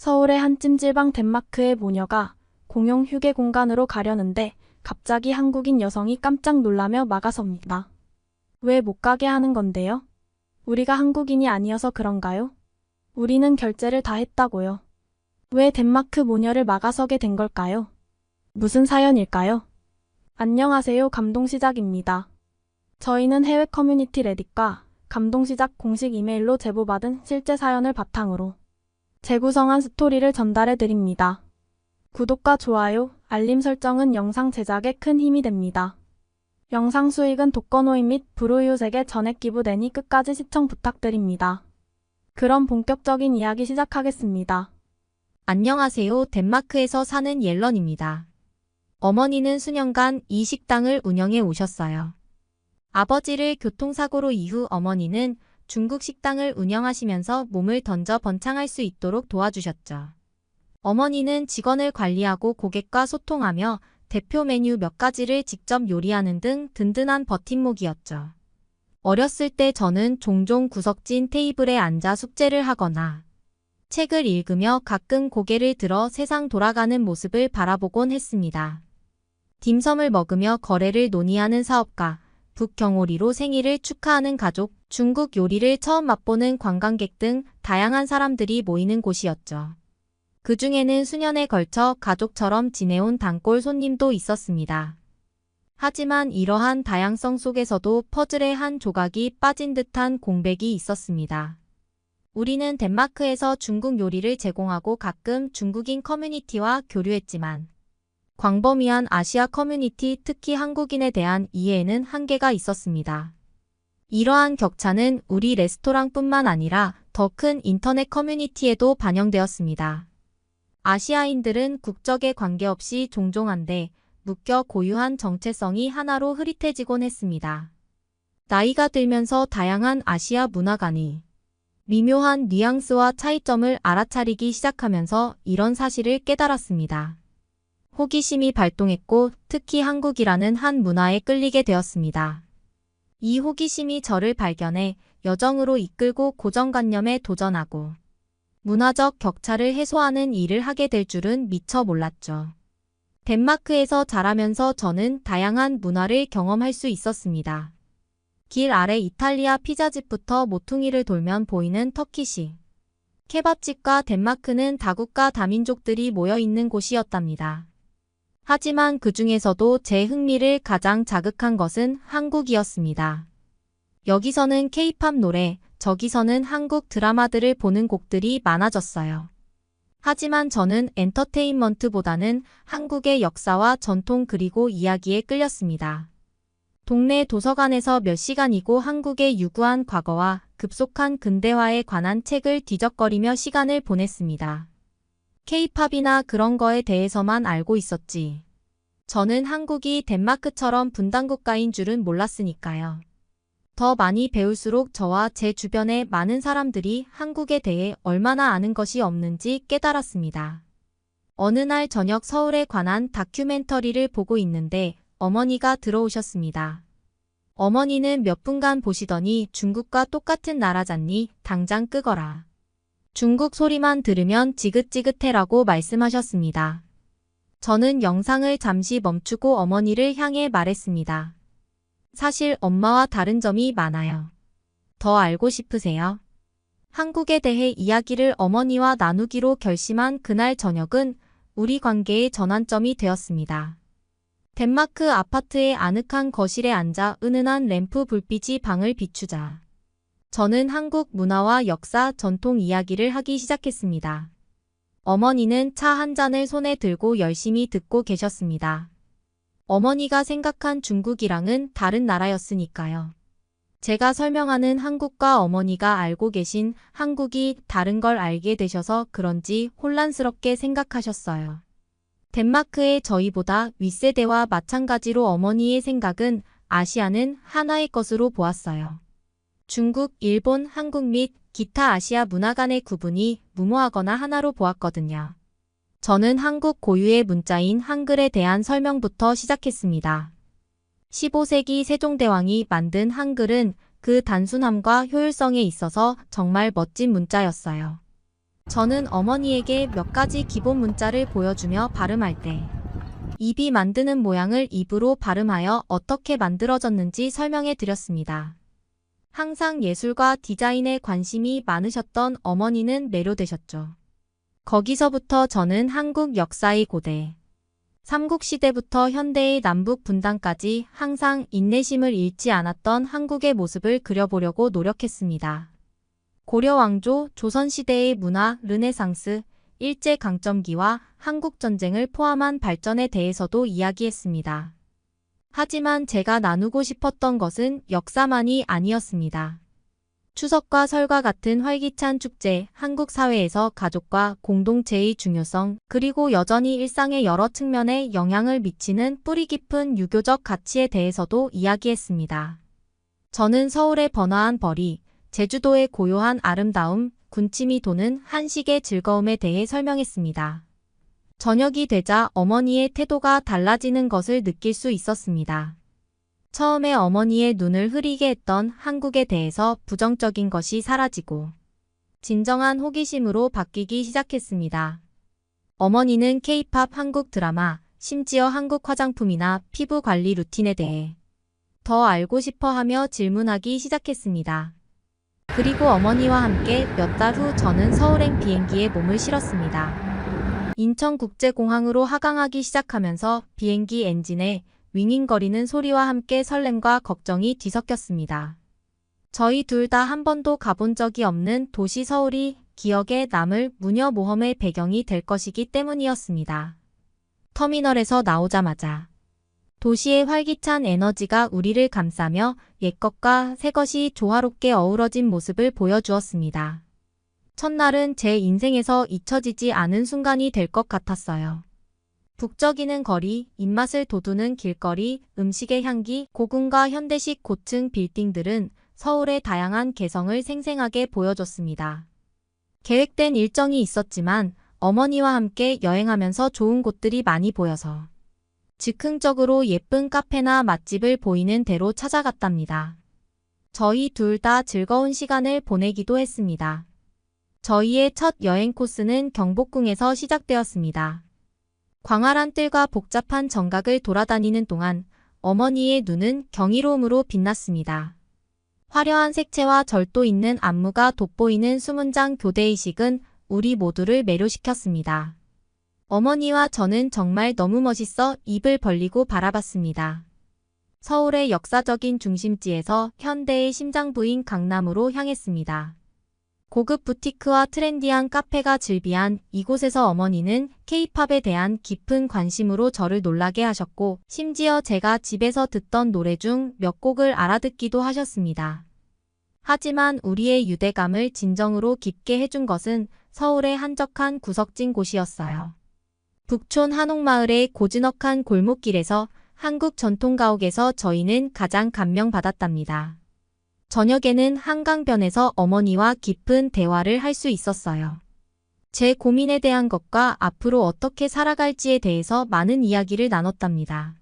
서울의 한 찜질방 덴마크의 모녀가 공용 휴게 공간으로 가려는데 갑자기 한국인 여성이 깜짝 놀라며 막아섭니다. 왜 못 가게 하는 건데요? 우리가 한국인이 아니어서 그런가요? 우리는 결제를 다 했다고요. 왜 덴마크 모녀를 막아서게 된 걸까요? 무슨 사연일까요? 안녕하세요. 감동시작입니다. 저희는 해외 커뮤니티 레딧과 감동시작 공식 이메일로 제보받은 실제 사연을 바탕으로 재구성한 스토리를 전달해 드립니다. 구독과 좋아요, 알림 설정은 영상 제작에 큰 힘이 됩니다. 영상 수익은 독거노인 및 불우이웃에게 전액 기부되니 끝까지 시청 부탁드립니다. 그럼 본격적인 이야기 시작하겠습니다. 안녕하세요. 덴마크에서 사는 옐런입니다. 어머니는 수년간 이 식당을 운영해 오셨어요. 아버지를 교통사고로 이후 어머니는 중국 식당을 운영하시면서 몸을 던져 번창할 수 있도록 도와주셨죠. 어머니는 직원을 관리하고 고객과 소통하며 대표 메뉴 몇 가지를 직접 요리하는 등 든든한 버팀목이었죠. 어렸을 때 저는 종종 구석진 테이블에 앉아 숙제를 하거나 책을 읽으며 가끔 고개를 들어 세상 돌아가는 모습을 바라보곤 했습니다. 딤섬을 먹으며 거래를 논의하는 사업가, 북경오리로 생일을 축하하는 가족, 중국 요리를 처음 맛보는 관광객 등 다양한 사람들이 모이는 곳이었죠. 그 중에는 수년에 걸쳐 가족처럼 지내온 단골 손님도 있었습니다. 하지만 이러한 다양성 속에서도 퍼즐의 한 조각이 빠진 듯한 공백이 있었습니다. 우리는 덴마크에서 중국 요리를 제공하고 가끔 중국인 커뮤니티와 교류했지만 광범위한 아시아 커뮤니티 특히 한국인에 대한 이해에는 한계가 있었습니다. 이러한 격차는 우리 레스토랑뿐만 아니라 더 큰 인터넷 커뮤니티에도 반영되었습니다. 아시아인들은 국적에 관계없이 종종 한데 묶여 고유한 정체성이 하나로 흐릿해지곤 했습니다. 나이가 들면서 다양한 아시아 문화관이 미묘한 뉘앙스와 차이점을 알아차리기 시작하면서 이런 사실을 깨달았습니다. 호기심이 발동했고 특히 한국이라는 한 문화에 끌리게 되었습니다. 이 호기심이 저를 발견해 여정으로 이끌고 고정관념에 도전하고 문화적 격차를 해소하는 일을 하게 될 줄은 미처 몰랐죠. 덴마크에서 자라면서 저는 다양한 문화를 경험할 수 있었습니다. 길 아래 이탈리아 피자집부터 모퉁이를 돌면 보이는 터키시. 케밥집과 덴마크는 다국가 다민족들이 모여 있는 곳이었답니다. 하지만 그 중에서도 제 흥미를 가장 자극한 것은 한국이었습니다. 여기서는 케이팝 노래, 저기서는 한국 드라마들을 보는 곡들이 많아졌어요. 하지만 저는 엔터테인먼트보다는 한국의 역사와 전통 그리고 이야기에 끌렸습니다. 동네 도서관에서 몇 시간이고 한국의 유구한 과거와 급속한 근대화에 관한 책을 뒤적거리며 시간을 보냈습니다. 케이팝이나 그런 거에 대해서만 알고 있었지. 저는 한국이 덴마크처럼 분단국가인 줄은 몰랐으니까요. 더 많이 배울수록 저와 제 주변의 많은 사람들이 한국에 대해 얼마나 아는 것이 없는지 깨달았습니다. 어느 날 저녁 서울에 관한 다큐멘터리를 보고 있는데 어머니가 들어오셨습니다. 어머니는 몇 분간 보시더니 중국과 똑같은 나라잖니 당장 끄거라. 중국 소리만 들으면 지긋지긋해라고 말씀하셨습니다. 저는 영상을 잠시 멈추고 어머니를 향해 말했습니다. 사실 엄마와 다른 점이 많아요. 더 알고 싶으세요? 한국에 대해 이야기를 어머니와 나누기로 결심한 그날 저녁은 우리 관계의 전환점이 되었습니다. 덴마크 아파트의 아늑한 거실에 앉아 은은한 램프 불빛이 방을 비추자. 저는 한국 문화와 역사, 전통 이야기를 하기 시작했습니다. 어머니는 차 한 잔을 손에 들고 열심히 듣고 계셨습니다. 어머니가 생각한 중국이랑은 다른 나라였으니까요. 제가 설명하는 한국과 어머니가 알고 계신 한국이 다른 걸 알게 되셔서 그런지 혼란스럽게 생각하셨어요. 덴마크의 저희보다 윗세대와 마찬가지로 어머니의 생각은 아시아는 하나의 것으로 보았어요. 중국, 일본, 한국 및 기타 아시아 문화 간의 구분이 무모하거나 하나로 보았거든요. 저는 한국 고유의 문자인 한글에 대한 설명부터 시작했습니다. 15세기 세종대왕이 만든 한글은 그 단순함과 효율성에 있어서 정말 멋진 문자였어요. 저는 어머니에게 몇 가지 기본 문자를 보여주며 발음할 때 입이 만드는 모양을 입으로 발음하여 어떻게 만들어졌는지 설명해 드렸습니다. 항상 예술과 디자인에 관심이 많으셨던 어머니는 매료되셨죠. 거기서부터 저는 한국 역사의 고대, 삼국시대부터 현대의 남북 분단까지 항상 인내심을 잃지 않았던 한국의 모습을 그려보려고 노력했습니다. 고려 왕조, 조선시대의 문화, 르네상스, 일제강점기와 한국전쟁을 포함한 발전에 대해서도 이야기했습니다. 하지만 제가 나누고 싶었던 것은 역사만이 아니었습니다. 추석과 설과 같은 활기찬 축제, 한국 사회에서 가족과 공동체의 중요성, 그리고 여전히 일상의 여러 측면에 영향을 미치는 뿌리 깊은 유교적 가치에 대해서도 이야기했습니다. 저는 서울의 번화한 벌이, 제주도의 고요한 아름다움, 군침이 도는 한식의 즐거움에 대해 설명했습니다. 저녁이 되자 어머니의 태도가 달라지는 것을 느낄 수 있었습니다. 처음에 어머니의 눈을 흐리게 했던 한국에 대해서 부정적인 것이 사라지고 진정한 호기심으로 바뀌기 시작했습니다. 어머니는 케이팝 한국 드라마, 심지어 한국 화장품이나 피부 관리 루틴에 대해 더 알고 싶어 하며 질문하기 시작했습니다. 그리고 어머니와 함께 몇 달 후 저는 서울행 비행기에 몸을 실었습니다. 인천국제공항으로 하강하기 시작하면서 비행기 엔진에 윙윙거리는 소리와 함께 설렘과 걱정이 뒤섞였습니다. 저희 둘 다 한 번도 가본 적이 없는 도시 서울이 기억에 남을 무녀 모험의 배경이 될 것이기 때문이었습니다. 터미널에서 나오자마자 도시의 활기찬 에너지가 우리를 감싸며 옛것과 새것이 조화롭게 어우러진 모습을 보여주었습니다. 첫날은 제 인생에서 잊혀지지 않은 순간이 될 것 같았어요. 북적이는 거리, 입맛을 돋우는 길거리, 음식의 향기, 고궁과 현대식 고층 빌딩들은 서울의 다양한 개성을 생생하게 보여줬습니다. 계획된 일정이 있었지만 어머니와 함께 여행하면서 좋은 곳들이 많이 보여서 즉흥적으로 예쁜 카페나 맛집을 보이는 대로 찾아갔답니다. 저희 둘 다 즐거운 시간을 보내기도 했습니다. 저희의 첫 여행 코스는 경복궁에서 시작되었습니다. 광활한 뜰과 복잡한 정각을 돌아다니는 동안 어머니의 눈은 경이로움으로 빛났습니다. 화려한 색채와 절도 있는 안무가 돋보이는 수문장 교대의식은 우리 모두를 매료시켰습니다. 어머니와 저는 정말 너무 멋있어 입을 벌리고 바라봤습니다. 서울의 역사적인 중심지에서 현대의 심장부인 강남으로 향했습니다. 고급 부티크와 트렌디한 카페가 즐비한 이곳에서 어머니는 케이팝에 대한 깊은 관심으로 저를 놀라게 하셨고 심지어 제가 집에서 듣던 노래 중 몇 곡을 알아듣기도 하셨습니다. 하지만 우리의 유대감을 진정으로 깊게 해준 것은 서울의 한적한 구석진 곳이었어요. 북촌 한옥마을의 고즈넉한 골목길에서 한국 전통가옥에서 저희는 가장 감명받았답니다. 저녁에는 한강변에서 어머니와 깊은 대화를 할 수 있었어요. 제 고민에 대한 것과 앞으로 어떻게 살아갈지에 대해서 많은 이야기를 나눴답니다.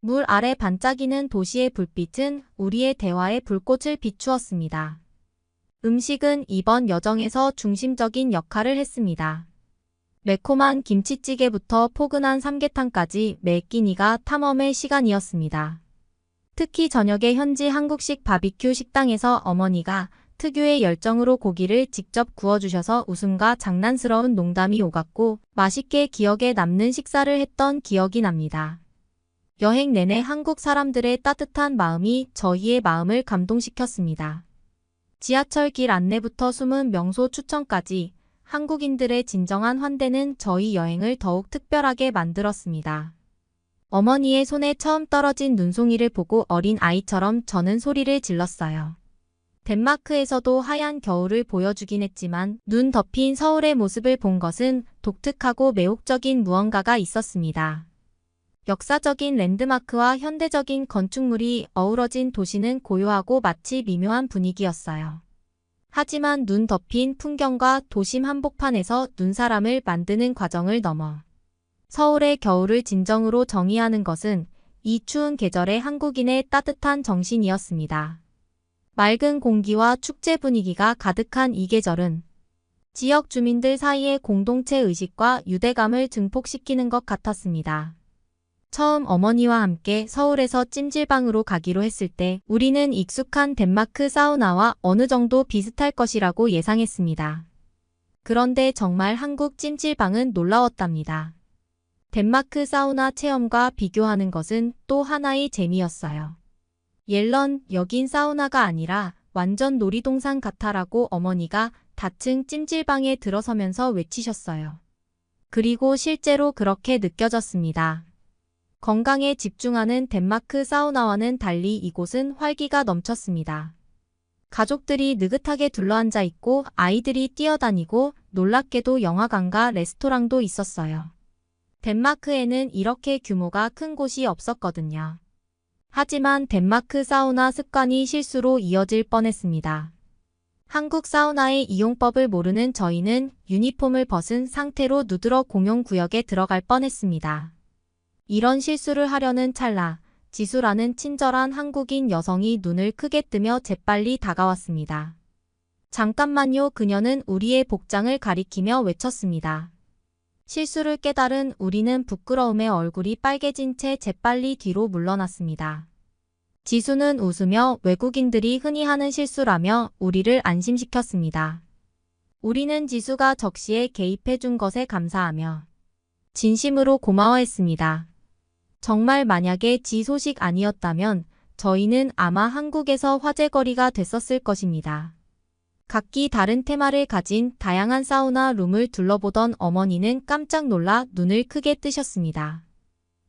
물 아래 반짝이는 도시의 불빛은 우리의 대화에 불꽃을 비추었습니다. 음식은 이번 여정에서 중심적인 역할을 했습니다. 매콤한 김치찌개부터 포근한 삼계탕까지 매 끼니가 탐험의 시간이었습니다. 특히 저녁에 현지 한국식 바비큐 식당에서 어머니가 특유의 열정으로 고기를 직접 구워주셔서 웃음과 장난스러운 농담이 오갔고 맛있게 기억에 남는 식사를 했던 기억이 납니다. 여행 내내 한국 사람들의 따뜻한 마음이 저희의 마음을 감동시켰습니다. 지하철 길 안내부터 숨은 명소 추천까지 한국인들의 진정한 환대는 저희 여행을 더욱 특별하게 만들었습니다. 어머니의 손에 처음 떨어진 눈송이를 보고 어린 아이처럼 저는 소리를 질렀어요. 덴마크에서도 하얀 겨울을 보여주긴 했지만 눈 덮인 서울의 모습을 본 것은 독특하고 매혹적인 무언가가 있었습니다. 역사적인 랜드마크와 현대적인 건축물이 어우러진 도시는 고요하고 마치 미묘한 분위기였어요. 하지만 눈 덮인 풍경과 도심 한복판에서 눈사람을 만드는 과정을 넘어 서울의 겨울을 진정으로 정의하는 것은 이 추운 계절의 한국인의 따뜻한 정신이었습니다. 맑은 공기와 축제 분위기가 가득한 이 계절은 지역 주민들 사이의 공동체 의식과 유대감을 증폭시키는 것 같았습니다. 처음 어머니와 함께 서울에서 찜질방으로 가기로 했을 때 우리는 익숙한 덴마크 사우나와 어느 정도 비슷할 것이라고 예상했습니다. 그런데 정말 한국 찜질방은 놀라웠답니다. 덴마크 사우나 체험과 비교하는 것은 또 하나의 재미였어요. 옐런, 여긴 사우나가 아니라 완전 놀이동산 같아라고 어머니가 다층 찜질방에 들어서면서 외치셨어요. 그리고 실제로 그렇게 느껴졌습니다. 건강에 집중하는 덴마크 사우나와는 달리 이곳은 활기가 넘쳤습니다. 가족들이 느긋하게 둘러앉아 있고 아이들이 뛰어다니고 놀랍게도 영화관과 레스토랑도 있었어요. 덴마크에는 이렇게 규모가 큰 곳이 없었거든요. 하지만 덴마크 사우나 습관이 실수로 이어질 뻔했습니다. 한국 사우나의 이용법을 모르는 저희는 유니폼을 벗은 상태로 누드러 공용 구역에 들어갈 뻔했습니다. 이런 실수를 하려는 찰나, 지수라는 친절한 한국인 여성이 눈을 크게 뜨며 재빨리 다가왔습니다. 잠깐만요 그녀는 우리의 복장을 가리키며 외쳤습니다. 실수를 깨달은 우리는 부끄러움에 얼굴이 빨개진 채 재빨리 뒤로 물러났습니다. 지수는 웃으며 외국인들이 흔히 하는 실수라며 우리를 안심시켰습니다. 우리는 지수가 적시에 개입해준 것에 감사하며 진심으로 고마워했습니다. 정말 만약에 지 소식 아니었다면 저희는 아마 한국에서 화제거리가 됐었을 것입니다. 각기 다른 테마를 가진 다양한 사우나 룸을 둘러보던 어머니는 깜짝 놀라 눈을 크게 뜨셨습니다.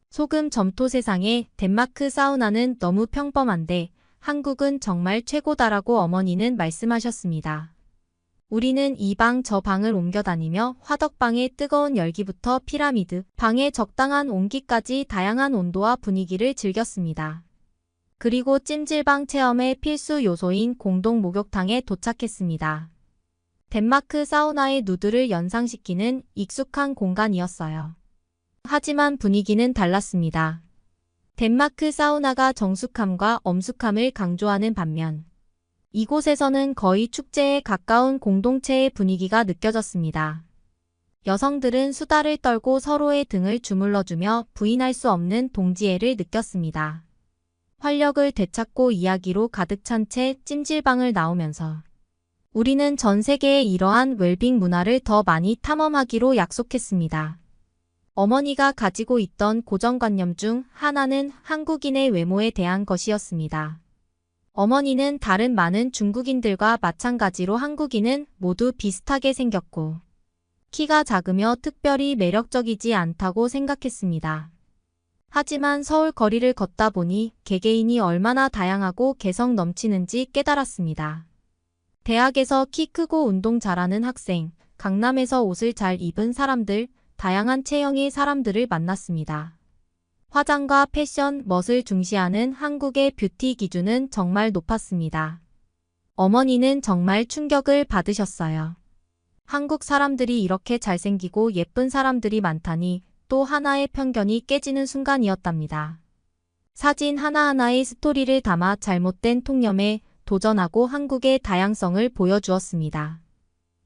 소금 점토 세상에 덴마크 사우나는 너무 평범한데 한국은 정말 최고다라고 어머니는 말씀하셨습니다. 우리는 이 방 저 방을 옮겨 다니며 화덕방의 뜨거운 열기부터 피라미드, 방의 적당한 온기까지 다양한 온도와 분위기를 즐겼습니다. 그리고 찜질방 체험의 필수 요소인 공동 목욕탕에 도착했습니다. 덴마크 사우나의 누드를 연상시키는 익숙한 공간이었어요. 하지만 분위기는 달랐습니다. 덴마크 사우나가 정숙함과 엄숙함을 강조하는 반면 이곳에서는 거의 축제에 가까운 공동체의 분위기가 느껴졌습니다. 여성들은 수다를 떨고 서로의 등을 주물러주며 부인할 수 없는 동지애를 느꼈습니다. 활력을 되찾고 이야기로 가득 찬 채 찜질방을 나오면서 우리는 전 세계의 이러한 웰빙 문화를 더 많이 탐험하기로 약속했습니다. 어머니가 가지고 있던 고정관념 중 하나는 한국인의 외모에 대한 것이었습니다. 어머니는 다른 많은 중국인들과 마찬가지로 한국인은 모두 비슷하게 생겼고 키가 작으며 특별히 매력적이지 않다고 생각했습니다. 하지만 서울 거리를 걷다 보니 개개인이 얼마나 다양하고 개성 넘치는지 깨달았습니다. 대학에서 키 크고 운동 잘하는 학생, 강남에서 옷을 잘 입은 사람들, 다양한 체형의 사람들을 만났습니다. 화장과 패션, 멋을 중시하는 한국의 뷰티 기준은 정말 높았습니다. 어머니는 정말 충격을 받으셨어요. 한국 사람들이 이렇게 잘생기고 예쁜 사람들이 많다니 또 하나의 편견이 깨지는 순간이었답니다. 사진 하나하나의 스토리를 담아 잘못된 통념에 도전하고 한국의 다양성을 보여주었습니다.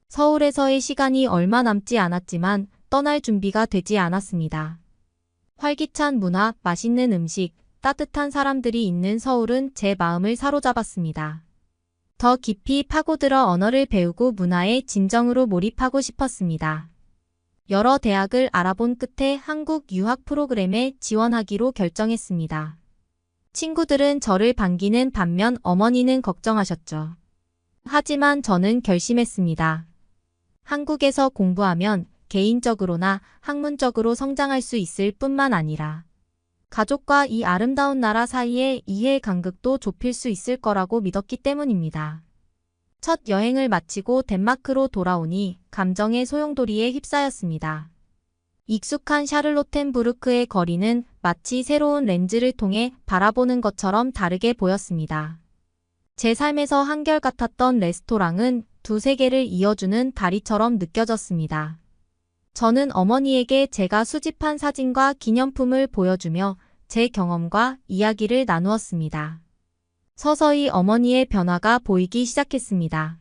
서울에서의 시간이 얼마 남지 않았지만 떠날 준비가 되지 않았습니다. 활기찬 문화, 맛있는 음식, 따뜻한 사람들이 있는 서울은 제 마음을 사로잡았습니다. 더 깊이 파고들어 언어를 배우고 문화에 진정으로 몰입하고 싶었습니다. 여러 대학을 알아본 끝에 한국 유학 프로그램에 지원하기로 결정했습니다. 친구들은 저를 반기는 반면 어머니는 걱정하셨죠. 하지만 저는 결심했습니다. 한국에서 공부하면 개인적으로나 학문적으로 성장할 수 있을 뿐만 아니라 가족과 이 아름다운 나라 사이의 이해 간극도 좁힐 수 있을 거라고 믿었기 때문입니다. 첫 여행을 마치고 덴마크로 돌아오니 감정의 소용돌이에 휩싸였습니다. 익숙한 샤를로텐부르크의 거리는 마치 새로운 렌즈를 통해 바라보는 것처럼 다르게 보였습니다. 제 삶에서 한결같았던 레스토랑은 두 세계를 이어주는 다리처럼 느껴졌습니다. 저는 어머니에게 제가 수집한 사진과 기념품을 보여주며 제 경험과 이야기를 나누었습니다. 서서히 어머니의 변화가 보이기 시작했습니다.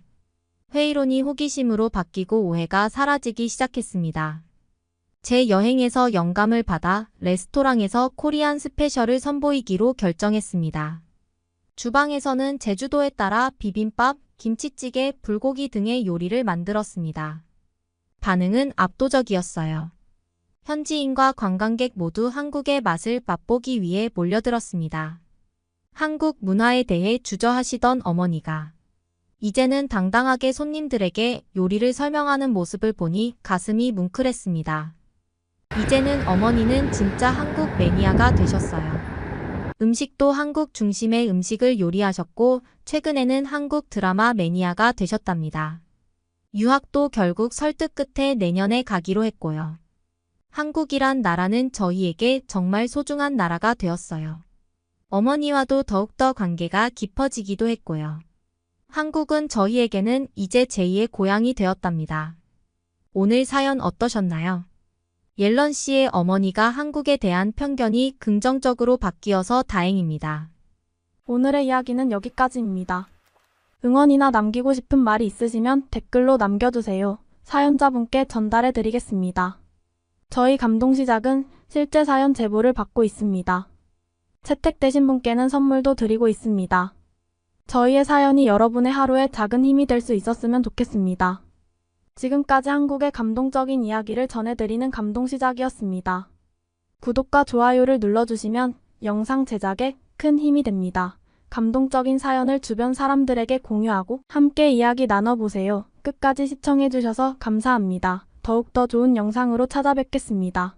회의론이 호기심으로 바뀌고 오해가 사라지기 시작했습니다. 제 여행에서 영감을 받아 레스토랑에서 코리안 스페셜을 선보이기로 결정했습니다. 주방에서는 제주도에 따라 비빔밥, 김치찌개, 불고기 등의 요리를 만들었습니다. 반응은 압도적이었어요. 현지인과 관광객 모두 한국의 맛을 맛보기 위해 몰려들었습니다. 한국 문화에 대해 주저하시던 어머니가 이제는 당당하게 손님들에게 요리를 설명하는 모습을 보니 가슴이 뭉클했습니다. 이제는 어머니는 진짜 한국 매니아가 되셨어요. 음식도 한국 중심의 음식을 요리하셨고, 최근에는 한국 드라마 매니아가 되셨답니다. 유학도 결국 설득 끝에 내년에 가기로 했고요. 한국이란 나라는 저희에게 정말 소중한 나라가 되었어요. 어머니와도 더욱더 관계가 깊어지기도 했고요. 한국은 저희에게는 이제 제2의 고향이 되었답니다. 오늘 사연 어떠셨나요? 옐런 씨의 어머니가 한국에 대한 편견이 긍정적으로 바뀌어서 다행입니다. 오늘의 이야기는 여기까지입니다. 응원이나 남기고 싶은 말이 있으시면 댓글로 남겨주세요. 사연자분께 전달해 드리겠습니다. 저희 감동시작은 실제 사연 제보를 받고 있습니다. 채택되신 분께는 선물도 드리고 있습니다. 저희의 사연이 여러분의 하루에 작은 힘이 될 수 있었으면 좋겠습니다. 지금까지 한국의 감동적인 이야기를 전해드리는 감동시작이었습니다. 구독과 좋아요를 눌러주시면 영상 제작에 큰 힘이 됩니다. 감동적인 사연을 주변 사람들에게 공유하고 함께 이야기 나눠보세요. 끝까지 시청해주셔서 감사합니다. 더욱더 좋은 영상으로 찾아뵙겠습니다.